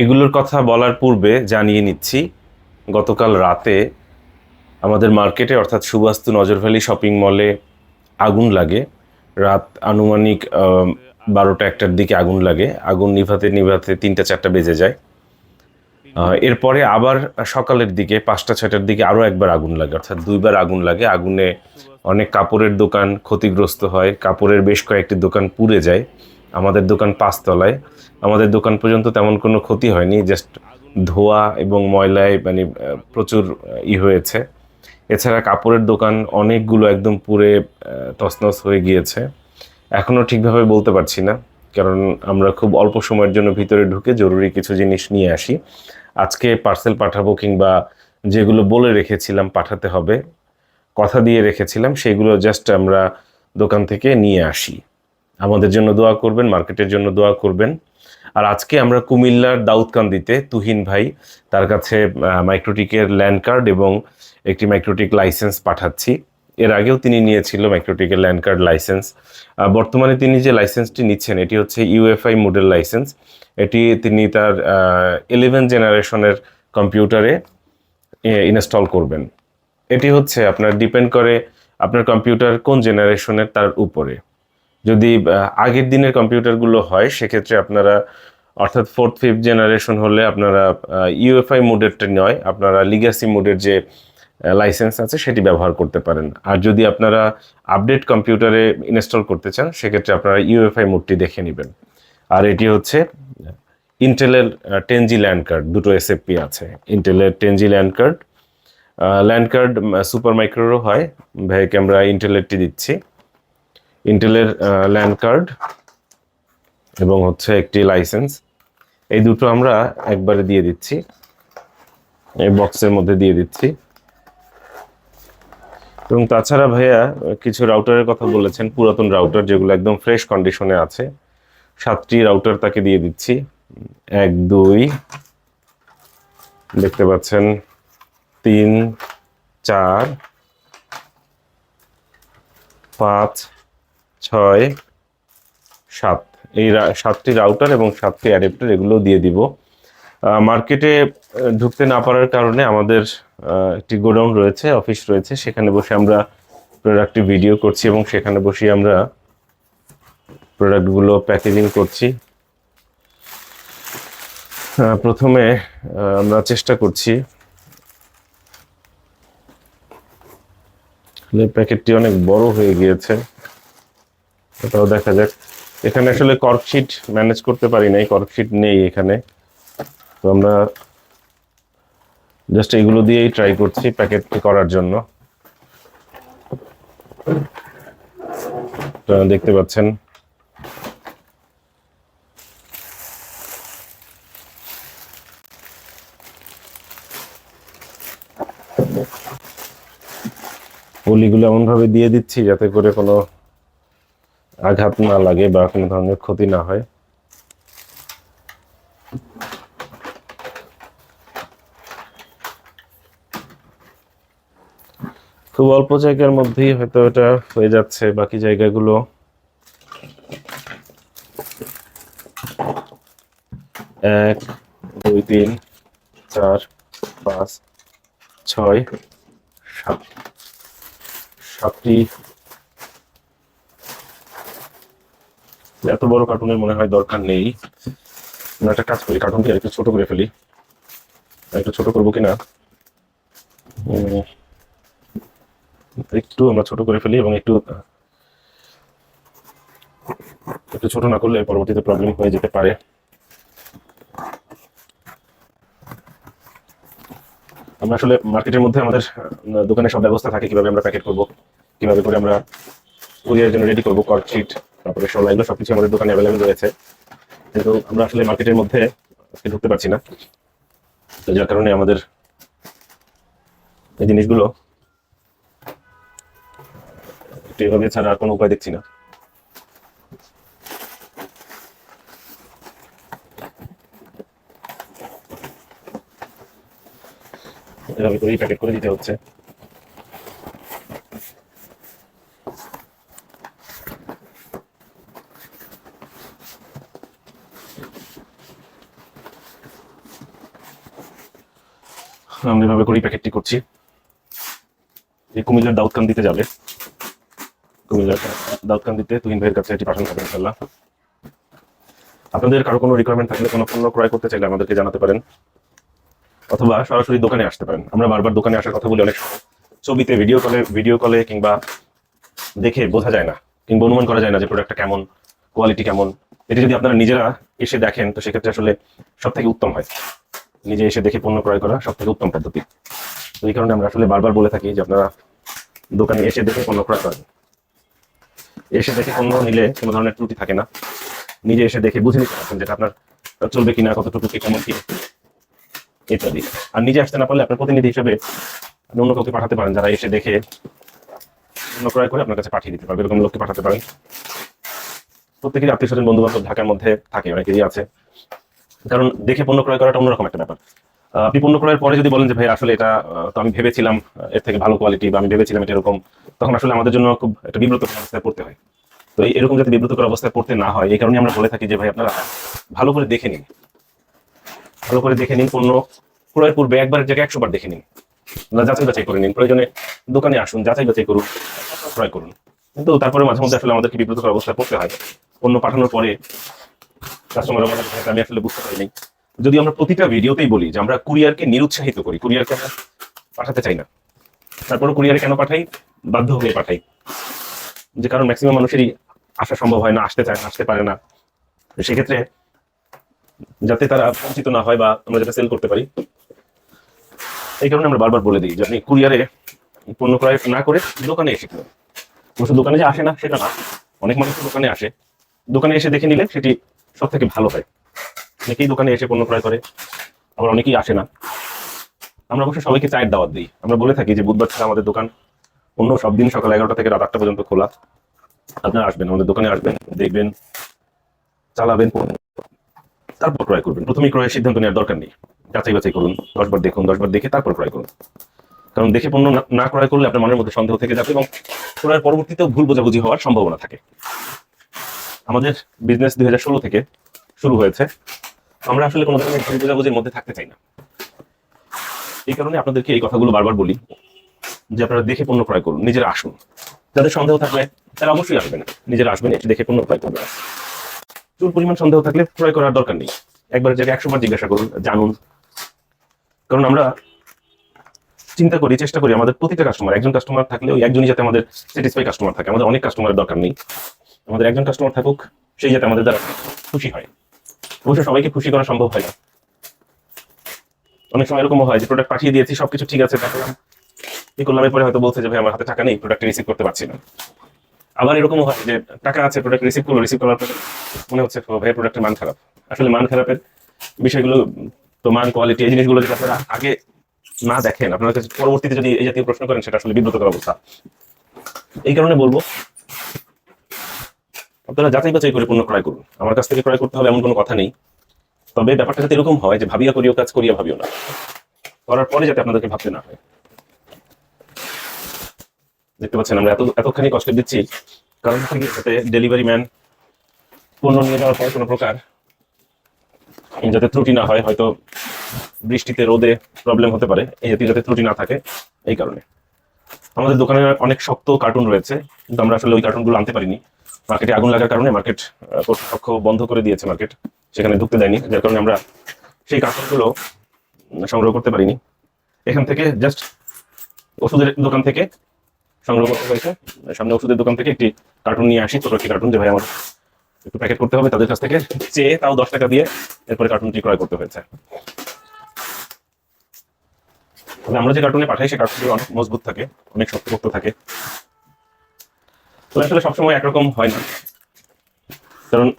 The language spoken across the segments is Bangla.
এগুলোর কথা বলার পূর্বে জানিয়ে নিচ্ছি, গতকাল রাতে আমাদের মার্কেটে, অর্থাৎ সুবাস্তু নজরভ্যালি শপিং মলে আগুন লাগে। রাত আনুমানিক বারোটা একটার দিকে আগুন লাগে। আগুন নিভাতে নিভাতে তিনটা চারটা বেজে যায়। এরপরে আবার সকালের দিকে, পাঁচটা ছয়টার দিকে আরও একবার আগুন লাগে। অর্থাৎ দুইবার আগুন লাগে। আগুনে অনেক কাপড়ের দোকান ক্ষতিগ্রস্ত হয়। কাপড়ের বেশ কয়েকটি দোকান পুড়ে যায়। আমাদের দোকান পাঁচতলায়। আমাদের দোকান পর্যন্ত তেমন কোনো ক্ষতি হয়নি জাস্ট ধোয়া এবং ময়লায় মানে প্রচুর ই হয়েছে। এছাড়া কাপড়ের দোকান অনেকগুলো একদম আহ, তছনছ হয়ে গিয়েছে। এখনও ঠিকভাবে বলতে পারছি না কারণ আমরা খুব অল্প সময়ের জন্য ভিতরে ঢুকে জরুরি কিছু জিনিস নিয়ে আসি। আজকে পার্সেল পাঠাবো কিংবা যেগুলো বলে রেখেছিলাম পাঠাতে হবে কথা দিয়ে রেখেছিলাম সেগুলো জাস্ট আমরা দোকান থেকে নিয়ে আসি। আমাদের জন্য দোয়া করবেন, মার্কেটের জন্য দোয়া করবেন। আর আজকে আমরা কুমিল্লার দাউদকান্দিতে তুহিন ভাই তার কাছে মাইক্রোটিকের ল্যান্ড কার্ড এবং একটি মাইক্রোটিক লাইসেন্স পাঠাচ্ছি। এর আগেও তিনি নিয়েছিল মাইক্রোটিকের ল্যান্ড কার্ড লাইসেন্স বর্তমানে তিনি যে লাইসেন্সটি নিচ্ছেন, এটি হচ্ছে ইউএফআই মডেল লাইসেন্স এটি তিনি তার ইলেভেন জেনারেশনের কম্পিউটারে ইনস্টল করবেন। এটি হচ্ছে আপনার ডিপেন্ড করে আপনার কম্পিউটার কোন জেনারেশনের তার উপরে। যদি আগের দিনের কম্পিউটারগুলো হয়, সেক্ষেত্রে আপনারা, অর্থাৎ ফোর্থ ফিফথ জেনারেশন হলে আপনারা ইউএফআই মোডেরটা নয়, আপনারা লিগাসি মোডের যে লাইসেন্স আছে, সেটি ব্যবহার করতে পারেন। আর যদি আপনারা আপডেট কম্পিউটারে ইনস্টল করতে চান, সেক্ষেত্রে আপনারা ইউএফআই মোডটি দেখে নেবেন। আর এটি হচ্ছে ইন্টেলের টেনজি ল্যান্ড কার্ড দুটো এসএফপি আছে। ইন্টেলের ten G LAN card LAN card super মাইক্রোরও হয়। ভাই আমরা ইন্টেলেরটি দিচ্ছি। ইন্টেলের ল্যান্ড কার্ড এবং হচ্ছে একটি লাইসেন্স এই দুটো আমরা একবারে দিয়ে দিচ্ছি। এই বক্সের মধ্যে দিয়ে দিচ্ছি। এবং তাছাড়া ভাইয়া, কিছু রাউটারের কথা বলেছেন, পুরাতন রাউটার যেগুলো একদম ফ্রেশ কন্ডিশনে আছে। সাতটি রাউটার তাকে দিয়ে দিচ্ছি। এক, দুই, দেখতে পাচ্ছেন, তিন, চার, পাঁচ ছয়, সাত। এই সাতটি রাউটার এবং সাতটি অ্যাডাপ্টার এগুলো দিয়ে দিব। মার্কেটে ঢুকতে না পারার কারণে আমাদের একটি গোডাউন রয়েছে অফিস রয়েছে। সেখানে বসে আমরা প্রোডাক্টটি ভিডিও করছি এবং সেখানে বসে আমরা প্রোডাক্টগুলো প্যাকেজিং করছি। প্রথমে আমরা চেষ্টা করছি। প্যাকেটটি অনেক বড় হয়ে গিয়েছে। এটাও দেখা যাক। এখানে আসলে কর্কশিট ম্যানেজ করতে পারি নাই কর্কশিট নেই এখানে। তো আমরা জাস্ট এগুলো দিয়েই ট্রাই করছি প্যাকেটটি করার জন্য। দেখতে পাচ্ছেন। পলিগুলো এমনভাবে দিয়ে দিচ্ছি যাতে করে কোনো আঘাত না লাগে বা কোনো ধরনের ক্ষতি না হয়। খুব অল্প জায়গার মধ্যেই হয়তো এটা হয়ে যাচ্ছে, বাকি জায়গাগুলো। এক, দুই, তিন, চার, পাঁচ, ছয়, সাত। সাতটি এত বড় কার্টুনের মনে হয় দরকার নেই। একটা কাজ করি কার্টুনটি একটু ছোট করে ফেলি। একটু ছোট করব কিনা? একটু আমরা ছোট করে ফেলি এবং একটু একটু ছোট না করলে পরবর্তীতে প্রবলেম হয়ে যেতে পারে। আমরা আসলে মার্কেটের মধ্যে আমাদের দোকানে সব ব্যবস্থা থাকে কীভাবে আমরা প্যাকেট করব, কীভাবে করে আমরা কুরিয়ার জন্য রেডি করব কর্কশিট তারপরে এগুলো সবকিছু আমাদের দোকানে অ্যাভেলেবেল রয়েছে। কিন্তু আমরা আসলে মার্কেটের মধ্যে আজকে ঢুকতে পারছি না। তো যার কারণে আমাদের এই জিনিসগুলো এভাবে ছাড়া আর কোনো উপায় দেখছি না। এভাবে করেই প্যাকেট করে দিতে হচ্ছে। এভাবে করেই প্যাকেটটি করছি। এই কুমিল্লার দাউদকান দিতে যাবে। কুমিল্লার দাউদকান দিতে তুহিন ভাইয়ের কাছে এটি পাঠানো হবে ইনশাল্লাহ আপনাদের কারও কোনো রিকোয়ারমেন্ট থাকলে, কোনো পণ্য ক্রয় করতে চাইলে আমাদেরকে জানাতে পারেন। অথবা সরাসরি দোকানে আসতে পারেন। আমরা বারবার দোকানে আসার কথা বলি অনেক ছবিতে ভিডিও কলে ভিডিও কলে কিংবা দেখে বোঝা যায় না, কিংবা অনুমান করা যায় না যে প্রোডাক্টটা কেমন কোয়ালিটি কেমন। এটি যদি আপনারা নিজেরা এসে দেখেন, তো সেক্ষেত্রে আসলে সব থেকে উত্তম হয়। নিজে এসে দেখে পণ্য ক্রয় করা সব থেকে উত্তম পদ্ধতি। তো এই কারণে আমরা আসলে বারবার বলে থাকি যে আপনারা দোকানে এসে দেখে পণ্য ক্রয় করেন। এসে দেখে পণ্য নিলে কোনো ধরনের ত্রুটি থাকে না। নিজে এসে দেখে বুঝে নিতে পারছেন যেটা আপনার চলবে কিনা, কতটুকু, কি, কেমন, কি, ইত্যাদি। আর নিজে আসতে না পারলে আপনার প্রতিনিধি হিসেবে আপনি অন্য কাউকে পাঠাতে পারেন যারা এসে দেখে পণ্য ক্রয় করে আপনার কাছে পাঠিয়ে দিতে পারবে, এরকম লোককে পাঠাতে পারেন। প্রত্যেকেরই আত্মীয় স্বজন বন্ধু বান্ধব ঢাকার মধ্যে থাকে, অনেকেরই আছে। কারণ দেখে পণ্য ক্রয় করাটা অন্যরকম একটা ব্যাপার। আপনি পণ্য ক্রয়ের পরে যদি বলেন যে, ভাই, আসলে এটা তো আমি ভেবেছিলাম এর থেকে ভালো কোয়ালিটি বা আমি ভেবেছিলাম এটা এরকম, তখন আসলে আমাদের জন্য খুব একটা বিব্রতকর অবস্থায় পড়তে হয়। তো এরকম যাতে বিব্রতকর অবস্থায় পড়তে না হয়, এই কারণে আমরা বলে থাকি যে, ভাই, আপনারা ভালো করে দেখে নিন। ভালো করে দেখে নিন, পণ্য ক্রয়ের পূর্বে একবারের জায়গায় একশো বার দেখে নিন। যাচাই বাছাই করে নিন। প্রয়োজনে দোকানে আসুন, যাচাই বাছাই করুন, ক্রয় করুন। কিন্তু তারপরে মাঝে মধ্যে আসলে আমাদেরকে বিব্রতকর অবস্থায় পড়তে হয়। পণ্য পাঠানোর পরে কাস্টমার আমি আসলে বুঝতে পারিনি যদি আমরা প্রতিটা ভিডিওতেই বলি যে আমরা কুরিয়ারকে নিরুৎসাহিত করি, কুরিয়ারকে আমরা পাঠাতে চাই না। তারপরে কুরিয়ারে কেন পাঠাই? বাধ্য হয়ে পাঠাই। যে কারণ ম্যাক্সিমাম মানুষেরই আসা সম্ভব হয় না, আসতে চায় না, আসতে পারে না। সেক্ষেত্রে যাতে তারা বঞ্চিত না হয় বা আমরা যেটা সেল করতে পারি, এই কারণে আমরা বারবার বলে দিই যে আপনি কুরিয়ারে পণ্য ক্রয় না করে দোকানে এসে কিনুন। অবশ্য দোকানে যে আসে না, সেটা না। অনেক মানুষ দোকানে আসে। দোকানে এসে দেখে নিলে সেটি সব থেকে ভালো হয়। অনেকেই দোকানে এসে পণ্য ক্রয় করে, আবার অনেকেই আসে না। আমরা অবশ্য সবাইকে চায়ের দাওয়াত দিই। আমরা বলে থাকি যে বুধবার ছাড়া আমাদের দোকান অন্য সব দিন সকাল এগারোটা থেকে রাত আটটা পর্যন্ত খোলা। আপনারা আসবেন, আমাদের দোকানে আসবেন, দেখবেন, চালাবেন তারপর ক্রয় করবেন। প্রথমেই ক্রয়ের সিদ্ধান্ত নেওয়ার দরকার নেই। যাচাই বাছাই করুন দশবার দেখুন দশবার দেখে তারপর ক্রয় করুন। কারণ দেখে পণ্য না- না ক্রয় করলে আপনার মনের মধ্যে সন্দেহ থেকে যাবে এবং ক্রয়ের পরবর্তীতেও ভুল বোঝাবুঝি হওয়ার সম্ভাবনা থাকে। আমাদের বিজনেস দুই হাজার ষোলো থেকে শুরু হয়েছে। আমরা আসলে কোনো ধরনের বোঝাবুঝির মধ্যে থাকতে চাই না। এই কারণে আপনাদেরকে এই কথাগুলো বারবার বলি, যে আপনারা দেখে পণ্য ক্রয় করুন, নিজেরা আসুন। যাদের সন্দেহ থাকলে তারা অবশ্যই আসবেন নিজেরা আসবেন, এসে দেখে পণ্য ক্রয় করবেন। চুল পরিমাণ সন্দেহ থাকলে ক্রয় করার দরকার নেই। একবার জায়গায় একশো বার জিজ্ঞাসা করুন, জানুন। কারণ আমরা চিন্তা করি, চেষ্টা করি, আমাদের প্রতিটা কাস্টমার একজন কাস্টমার থাকলে ওই একজনই যাতে আমাদের স্যাটিসফাই কাস্টমার থাকে। আমাদের অনেক কাস্টমারের দরকার নেই। আমাদের একজন কাস্টমার থাকুক, সেই যাতে আমাদের দ্বারা খুশি হয়। অবশ্য সবাইকে খুশি করা সম্ভব হয় না। অনেক সময় এরকম হয় যে প্রোডাক্ট পাঠিয়ে দিয়েছি, সবকিছু ঠিক আছে দেখলাম কি করলাম, এরপরে হয়তো বলছে যে, ভাই, আমার হাতে টাকা নেই প্রোডাক্ট রিসিভ করতে পারছি না। আবার এরকমও হয় যে, টাকা আছে প্রোডাক্ট রিসিভ করল রিসিভ করার পরে মনে হচ্ছে ভাই প্রোডাক্টের মান খারাপ। আসলে মান খারাপের বিষয়গুলো তো মান কোয়ালিটি এই জিনিসগুলো যদি আপনারা আগে না দেখেন, আপনার কাছে পরবর্তীতে যদি এই জাতীয় প্রশ্ন করেন, সেটা আসলে বিব্রতকর অবস্থা। এই কারণে বলব আপনারা যাচাই বাছাই করে পণ্য ক্রয় করুন। আমার কাছ থেকে ক্রয় করতে হবে এমন কোনো কথা নেই। তবে ব্যাপারটা যাতে এরকম হয় যে ভাবিয়া করিও কাজ, করিয়া ভাবিও না। করার পরে যাতে আপনাদেরকে ভাবতে না হয়। দেখতে পাচ্ছেন, আমরা এত, এতখানি কষ্ট দিচ্ছি। কারণ থেকে যাতে ডেলিভারি ম্যান পণ্য নিয়ে যাওয়ার পর কোনো প্রকার যাতে ত্রুটি না হয়, হয়তো বৃষ্টিতে, রোদে প্রবলেম হতে পারে। এই জাতীয় যাতে ত্রুটি না থাকে, এই কারণে। আমাদের দোকানে অনেক শক্ত কার্টুন রয়েছে, কিন্তু আমরা আসলে ওই কার্টুনগুলো আনতে পারিনি। মার্কেটে আগুন লাগার কারণে মার্কেট কর্তৃপক্ষ বন্ধ করে দিয়েছে মার্কেট সেখানে ঢুকতে দেয়নি যার কারণে আমরা সেই উম, সংগ্রহ করতে পারিনি। এখান থেকে জাস্ট ওষুধের দোকান থেকে সংগ্রহ করতে হয়েছে। সামনে ওষুধের দোকান থেকে একটি কার্টুন নিয়ে আসি ছোট একটি কার্টুন যে ভাই আমার একটু প্যাকেট করতে হবে তাদের কাছ থেকে। চেয়ে তাও দশ টাকা দিয়ে এরপরে কার্টুনটি ক্রয় করতে হয়েছে। আমরা যে কার্টুনে পাঠাই সে কার্টুনটি অনেক মজবুত থাকে অনেক শক্তপোক্ত থাকে। আসলে সবসময় একরকম হয় না। কারণ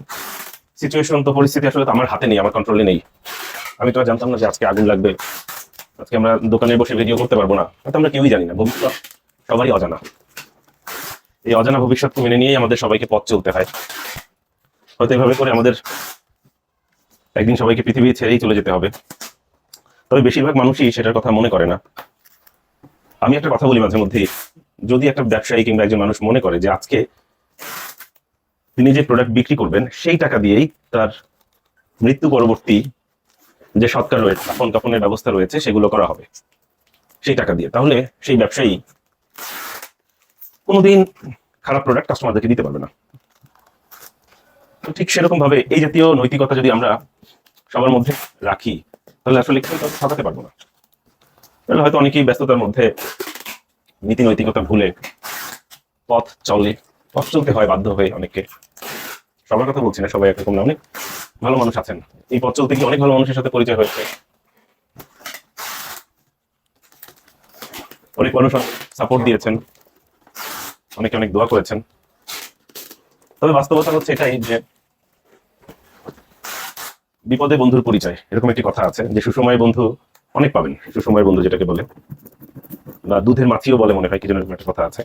সিচুয়েশন তো, পরিস্থিতি আসলে তো আমার হাতে নেই, আমার কন্ট্রোলে নেই। আমি তো জানতাম না যে আজকে আগুন লাগবে। আজকে আমরা দোকানে বসে ভিডিও করতে পারব না। হয়তো আমরা কেউই জানি না, ভবিষ্যৎ সবারই অজানা। এই অজানা ভবিষ্যৎকে মেনে নিয়েই আমাদের সবাইকে পথ চলতে হয়। হয়তো এভাবে করে আমাদের একদিন সবাইকে পৃথিবী ছেড়েই চলে যেতে হবে। তবে বেশিরভাগ মানুষই সেটার কথা মনে করে না। আমি একটা কথা বলি মাঝে মধ্যে যদি একটা ব্যবসায়ী কিংবা একজন মানুষ মনে করে যে আজকে তিনি যে প্রোডাক্ট বিক্রি করবেন, সেই টাকা দিয়েই তার মৃত্যু পরবর্তী যে সৎকার রয়েছে কাফন কাফনের ব্যবস্থা রয়েছে, সেগুলো করা হবে, সেই টাকা দিয়ে। তাহলে সেই ব্যবসায়ী কোনোদিন খারাপ প্রোডাক্ট কাস্টমারদেরকে দিতে পারবে না। ঠিক সেরকম ভাবে এই জাতীয় নৈতিকতা যদি আমরা সবার মধ্যে রাখি, তাহলে আসলে সাজাতে পারব না। তাহলে হয়তো অনেকেই ব্যস্ততার মধ্যে নীতি নৈতিকতা ভুলে পথ চলে, পথ চলতে হয় বাধ্য হয়ে অনেককে। সবার কথা বলছি না, সবাই একরকম না, অনেক ভালো মানুষ আছেন। এই পথ চলতে গিয়ে অনেক ভালো মানুষের সাথে পরিচয় হয়েছে। অনেক মানুষ সাপোর্ট দিয়েছেন। অনেকে অনেক দোয়া করেছেন। তবে বাস্তবতা হচ্ছে এটাই যে বিপদে বন্ধুর পরিচয়, এরকম একটি কথা আছে যে সুসময় বন্ধু অনেক পাবেন সুসময়ের বন্ধু যেটাকে বলে। বা দুধের মাছিও বলে মনে হয়, কি যেন একটা কথা আছে।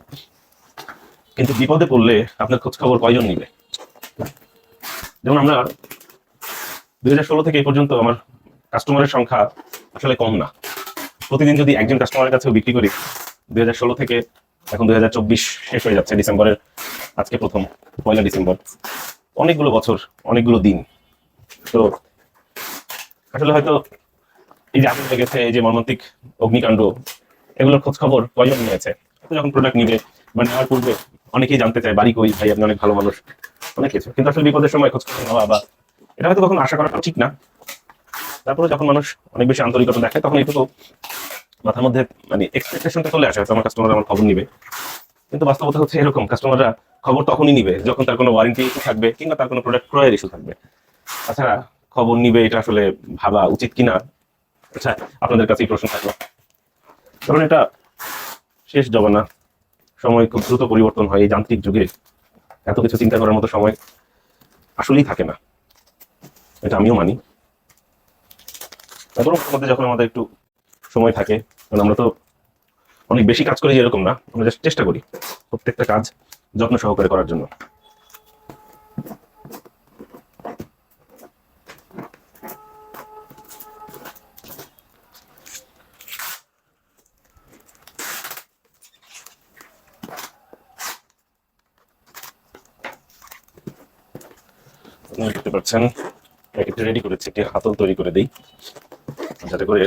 কিন্তু বিপদে পড়লে আপনার খোঁজ খবর কয়জন নিবে? যেমন আমরা দুই হাজার ষোলো থেকে এই পর্যন্ত আমার কাস্টমারের সংখ্যা আসলে কম না। প্রতিদিন যদি একজন কাস্টমারের কাছেও বিক্রি করি, দুই হাজার ষোলো থেকে এখন দুই হাজার চব্বিশ শেষ হয়ে যাচ্ছে, ডিসেম্বরের আজকে প্রথম, পয়লা ডিসেম্বর। অনেকগুলো বছর, অনেকগুলো দিন। তো আসলে হয়তো এই যে আগুন লেগেছে, এই যে মর্মান্তিক অগ্নিকাণ্ড এগুলোর খোঁজ খবর কয়জন নিয়েছে? যখন প্রোডাক্ট নিবে বা নেওয়ার পূর্বে, অনেকেই জানতে চায়, বাড়ি কই? ভাই, আপনি অনেক ভালো মানুষ। অনেক কিছু। কিন্তু আসলে বিপদের সময় খোঁজ খবর নেওয়া বা এটা হয়তো কখনো আশা করাটা ঠিক না। তারপরে যখন মানুষ অনেক বেশি আন্তরিকতা দেখায়, তখন এটুকু মাথার মধ্যে মানে এক্সপেকটেশনটা চলে আসে আমার কাস্টমার আমার খবর নিবে। কিন্তু বাস্তবতা হচ্ছে এরকম কাস্টমাররা খবর তখনই নিবে যখন তার কোনো ওয়ারেন্টি ইস্যু থাকবে কিংবা তার কোনো প্রোডাক্ট ক্রয়ের ইস্যু থাকবে। তাছাড়া খবর নিবে, এটা আসলে ভাবা উচিত কিনা? আচ্ছা আপনাদের কাছেই প্রশ্ন থাকল। কারণ এটা শেষ জমানা সময় খুব দ্রুত পরিবর্তন হয় এই যান্ত্রিক যুগে। এত কিছু চিন্তা করার মতো সময় আসলেই থাকে না। এটা আমিও মানি। তারপর মধ্যে যখন আমাদের একটু সময় থাকে, কারণ আমরা তো অনেক বেশি কাজ করি এরকম না, আমরা চেষ্টা করি প্রত্যেকটা কাজ যত্ন সহকারে করার জন্য। আপনারা দেখতে পাচ্ছেন প্যাকেটটা রেডি করেছি, একটি হাতল তৈরি করে দিই। যাতে করে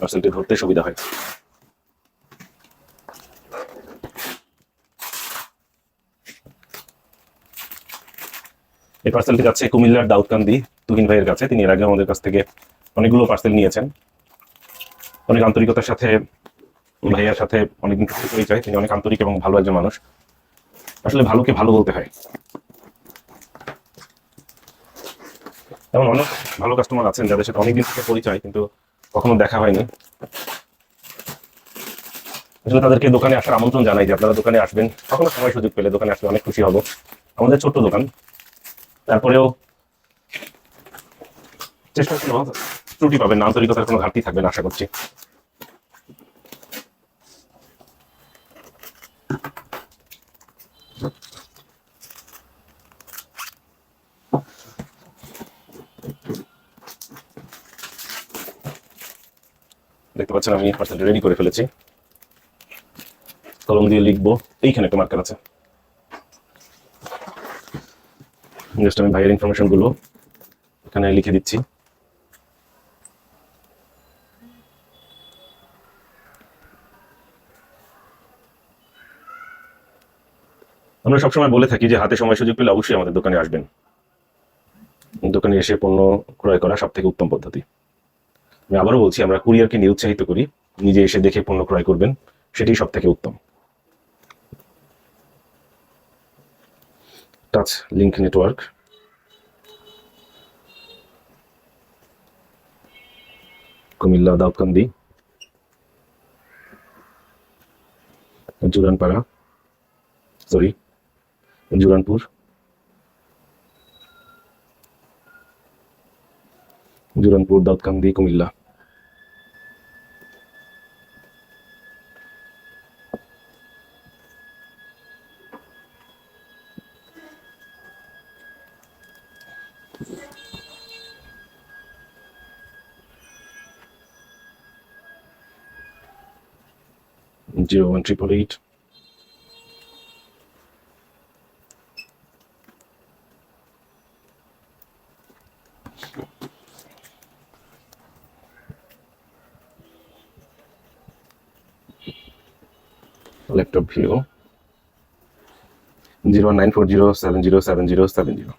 পার্সেলটি ধরতে সুবিধা হয়। এই পার্সেলটি যাচ্ছে কুমিল্লার দাউদকান্দি তুহিন ভাইয়ের কাছে। তিনি এর আগে আমাদের কাছ থেকে অনেকগুলো পার্সেল নিয়েছেন। অনেক আন্তরিকতার সাথে ভাইয়ার সাথে অনেকদিন পরিচয়। তিনি অনেক আন্তরিক এবং ভালো একজন মানুষ। আসলে ভালোকে ভালো বলতে হয়। এমন অনেক ভালো কাস্টমার আছেন যাদের সাথে অনেকদিন থেকে পরিচয়, কিন্তু কখনো দেখা হয়নি। আসলে তাদেরকে দোকানে আসার আমন্ত্রণ জানাই যে আপনারা দোকানে আসবেন, কখনো সময় সুযোগ পেলে দোকানে আসলে অনেক খুশি হব। আমাদের ছোট্ট দোকান। তারপরেও চেষ্টা কোনো ত্রুটি পাবেন না, আন্তরিকতার কোনো ঘাটতি থাকবে না, আশা করছি। দেখতে আমি পার্সেলটা রেডি করে ফেলেছি। কলম দিয়ে লিখব, এইখানে একটা মার্কার আছে। জাস্ট আমি ভাইয়ের ইনফরমেশনগুলো এখানে লিখে দিচ্ছি। আমরা সবসময় বলে থাকি যে হাতে সময় সুযোগ পেলে অবশ্যই আমাদের দোকানে আসবেন। দোকানে এসে পণ্য ক্রয় করা সব থেকে উত্তম পদ্ধতি। আবারও বলছি, আমরা কুরিয়ারকে নিরুৎসাহিত করি। নিজে এসে দেখে পণ্য ক্রয় করবেন, সেটাই সব থেকে উত্তম। Touch, link network. Comilla, Daudkandi. Juranpara. Sorry Juranpur. Juranpur Daudkandi Comilla zero one triple eight view zero nine four zero seven zero seven zero seven zero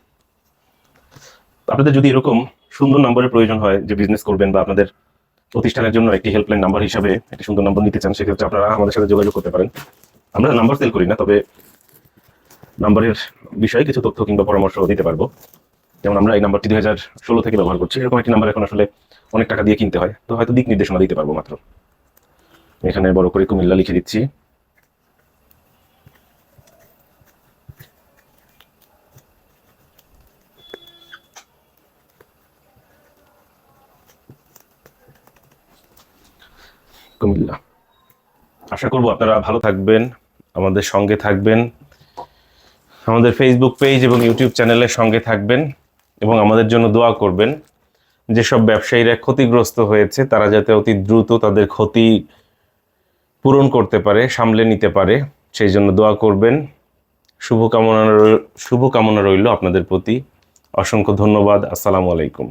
আপনাদের যদি এরকম সুন্দর নম্বরের প্রয়োজন হয় যে বিজনেস করবেন বা আপনাদের প্রতিষ্ঠানের জন্য একটি হেল্পলাইন নাম্বার হিসাবে একটি সুন্দর নম্বর নিতে চান, সেক্ষেত্রে আপনারা আমাদের সাথে যোগাযোগ করতে পারেন। আমরা নাম্বার সেল করি না, তবে নাম্বারের বিষয়ে কিছু তথ্য কিংবা পরামর্শ দিতে পারব। যেমন আমরা এই নাম্বারটি দুই হাজার ষোলো থেকে ব্যবহার করছি। এরকম একটি নাম্বার এখন আসলে অনেক টাকা দিয়ে কিনতে হয়। তো হয়তো দিক নির্দেশনা দিতে পারব মাত্র। এখানে বড় করে কুমিল্লা লিখে দিচ্ছি। কুমিল্লা আশা করব আপনারা ভালো থাকবেন, আমাদের সঙ্গে থাকবেন, আমাদের ফেসবুক পেজ এবং ইউটিউব চ্যানেলের সঙ্গে থাকবেন এবং আমাদের জন্য দোয়া করবেন। যেসব ব্যবসায়ীরা ক্ষতিগ্রস্ত হয়েছে, তারা যাতে অতি দ্রুত তাদের ক্ষতি পূরণ করতে পারে, সামলে নিতে পারে, সেই জন্য দোয়া করবেন। শুভকামনা শুভকামনা রইল আপনাদের প্রতি। অসংখ্য ধন্যবাদ। আসসালামু আলাইকুম।